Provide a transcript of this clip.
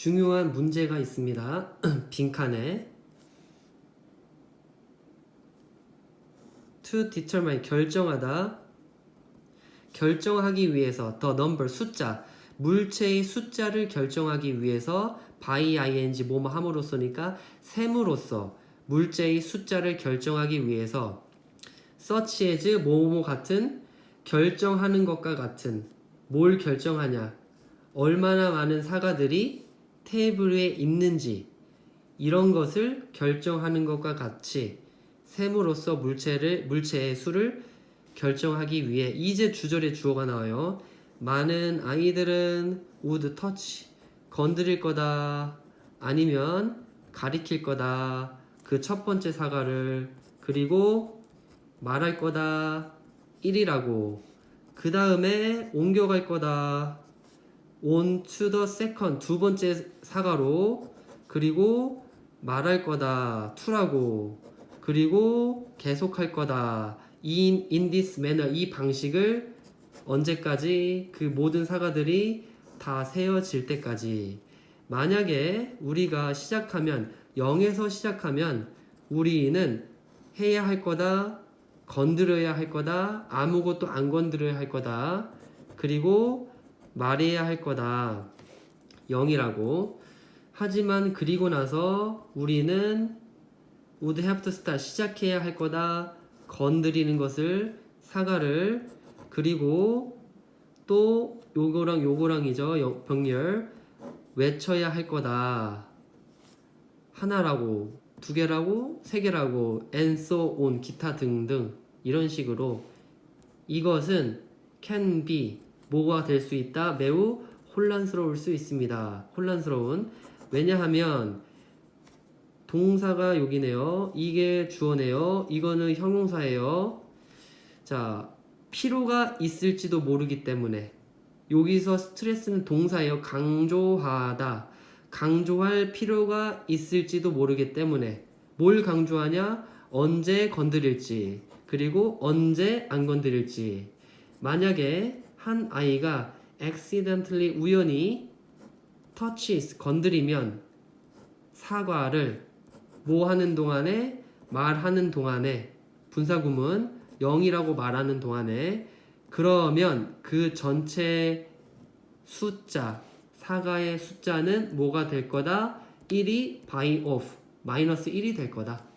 중요한 문제가 있습니다. 빈칸에. To determine 결정하다. 결정하기 위해서 the number 숫자. 물체의 숫자를 결정하기 위해서 by ing 뭐뭐 함으로써니까 셈으로써 물체의 숫자를 결정하기 위해서 such as 뭐뭐 같은 결정하는 것과 같은 뭘 결정하냐? 얼마나 많은 사과들이 테이블 위에 있는지 이런 것을 결정하는 것과 같이 셈으로써 물체를 물체의 수를 결정하기 위해 이제 주절의 주어가 나와요. 많은 아이들은 would touch 건드릴 거다 아니면 가리킬 거다. 그 첫 번째 사과를 그리고 말할 거다 1이라고. 그 다음에 옮겨갈 거다 on to the second 두 번째 사과로. 그리고 말할 거다 2라고. 그리고 계속할 거다. In, in this manner 이 방식을 언제까지 그 모든 사과들이 다 세어질 때까지. 만약에 우리가 시작하면 0에서 시작하면 우리는 해야 할 거다 건드려야 할 거다 아무것도 안 건드려야 할 거다. 그리고 말해야 할 거다. 0이라고. 하지만 그리고 나서 우리는 would have to start 시작해야 할 거다. 건드리는 것을 사과를. 그리고 또 요거랑 요거랑이죠 영- 병렬. 외쳐야 할 거다. 하나라고 두 개라고 세 개라고 and so on 기타 등등. 이런 식으로. 이것은 can be 뭐가 될 수 있다? 매우 혼란스러울 수 있습니다. 혼란스러운. 왜냐하면 동사가 여기네요. 이게 주어네요. 이거는 형용사예요. 자 필요가 있을지도 모르기 때문에. 여기서 스트레스는 동사예요. 강조하다. 강조할 필요가 있을지도 모르기 때문에. 뭘 강조하냐? 언제 건드릴지. 그리고 언제 안 건드릴지. 만약에 한 아이가 accidentally 우연히 touches 건드리면 사과를 뭐 하는 동안에 말하는 동안에 분사구문 0이라고 말하는 동안에 그러면 그 전체 숫자 사과의 숫자는 뭐가 될 거다? 1이 by off 마이너스 1이 될 거다.